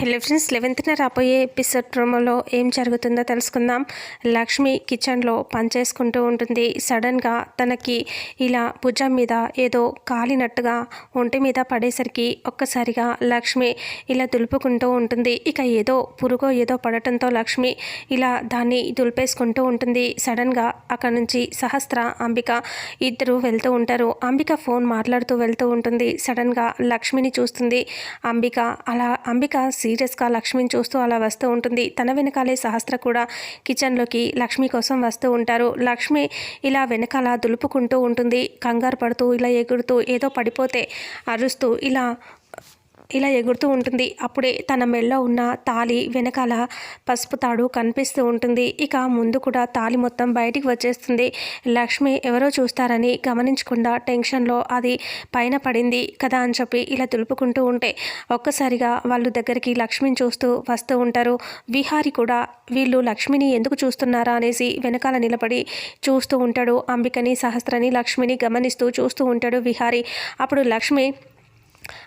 Hello friends లెవెన్త్న రాబోయే episode ప్రోమోలో ఏం జరుగుతుందో తెలుసుకుందాం. లక్ష్మి కిచెన్లో పనిచేసుకుంటూ ఉంటుంది. సడన్గా తనకి ఇలా భుజం మీద ఏదో కాలినట్టుగా ఒంటి మీద పడేసరికి ఒక్కసారిగా లక్ష్మి ఇలా దులుపుకుంటూ ఉంటుంది. ఇక ఏదో పురుగో ఏదో పడటంతో లక్ష్మి ఇలా దాన్ని దులిపేసుకుంటూ ఉంటుంది. సడన్గా అక్కడ నుంచి సహస్ర అంబిక ఇద్దరు వెళ్తూ ఉంటారు. అంబిక ఫోన్ మాట్లాడుతూ వెళ్తూ ఉంటుంది. సడన్గా లక్ష్మిని చూస్తుంది. అంబిక అలా అంబిక సీరియస్గా లక్ష్మిని చూస్తూ అలా వస్తూ ఉంటుంది. తన వెనకాలే సహస్ర కూడా కిచెన్లోకి లక్ష్మి కోసం వస్తూ ఉంటారు. లక్ష్మి ఇలా వెనకాల దులుపుకుంటూ ఉంటుంది. కంగారు పడుతూ ఇలా ఎగురుతూ ఏదో పడిపోతే అరుస్తూ ఇలా ఇలా ఎగురుతూ ఉంటుంది. అప్పుడే తన మెళ్ళో ఉన్న తాలి వెనకాల పసుపు తాడు కనిపిస్తూ ఉంటుంది. ఇక ముందు కూడా తాలి మొత్తం బయటికి వచ్చేస్తుంది. లక్ష్మి ఎవరో చూస్తారని గమనించకుండా టెన్షన్లో అది పైన పడింది కదా అని చెప్పి ఇలా తులుపుకుంటూ ఉంటే ఒక్కసారిగా వాళ్ళు దగ్గరికి లక్ష్మిని చూస్తూ వస్తూ ఉంటారు. విహారి కూడా వీళ్ళు లక్ష్మిని ఎందుకు చూస్తున్నారా అనేసి వెనకాల నిలబడి చూస్తూ ఉంటాడు. అంబికని సహస్రని లక్ష్మిని గమనిస్తూ చూస్తూ ఉంటాడు విహారి. అప్పుడు లక్ష్మి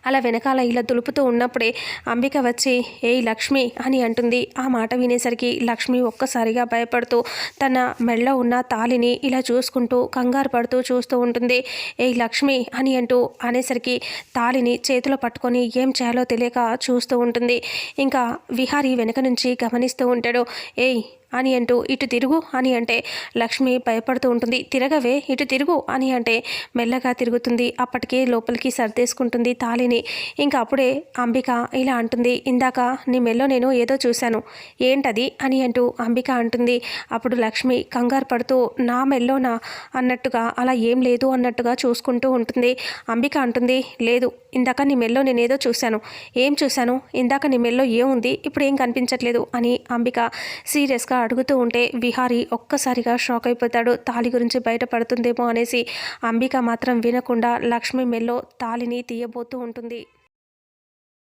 అలా వెనకాల ఇలా దులుపుతూ ఉన్నప్పుడే అంబిక వచ్చి ఏయ్ లక్ష్మి అని అంటుంది. ఆ మాట వినేసరికి లక్ష్మి ఒక్కసారిగా భయపడుతూ తన మెళ్ళ ఉన్న తాలిని ఇలా చూసుకుంటూ కంగారు పడుతూ చూస్తూ ఉంటుంది. ఏయ్ లక్ష్మి అని అంటూ అనేసరికి తాలిని చేతిలో పట్టుకొని ఏం చేయాలో తెలియక చూస్తూ ఉంటుంది. ఇంకా విహారి వెనక నుంచి గమనిస్తూ ఉంటాడు. ఏయ్ అని అంటూ ఇటు తిరుగు అని అంటే లక్ష్మి భయపడుతూ ఉంటుంది. తిరగవే ఇటు తిరుగు అని అంటే మెల్లగా తిరుగుతుంది. అప్పటికే లోపలికి సర్దేసుకుంటుంది తాలిని ఇంకా అప్పుడే అంబిక ఇలా అంటుంది ఇందాక నీ మెల్లో నేను ఏదో చూశాను. ఏంటది? అని అంటూ అంబిక అంటుంది. అప్పుడు లక్ష్మి కంగారు పడుతూ నా మెల్లోనా? అన్నట్టుగా అలా ఏం లేదు అన్నట్టుగా చూసుకుంటూ ఉంటుంది. అంబిక అంటుంది లేదు ఇందాక నీ మెల్లో నేనేదో చూశాను. ఏం చూశాను? ఇందాక నీ మెల్లో ఏముంది? ఇప్పుడు ఏం కనిపించట్లేదు అని అంబిక సీరియస్గా అడుగుతూ ఉంటే విహారి ఒక్కసారిగా షాక్ అయిపోతాడు. తాలి గురించి బయటపడుతుందేమో అనేసి అంబిక మాత్రం వినకుండా లక్ష్మి మెల్లో తాలిని తీయబోతూ ఉంటుంది.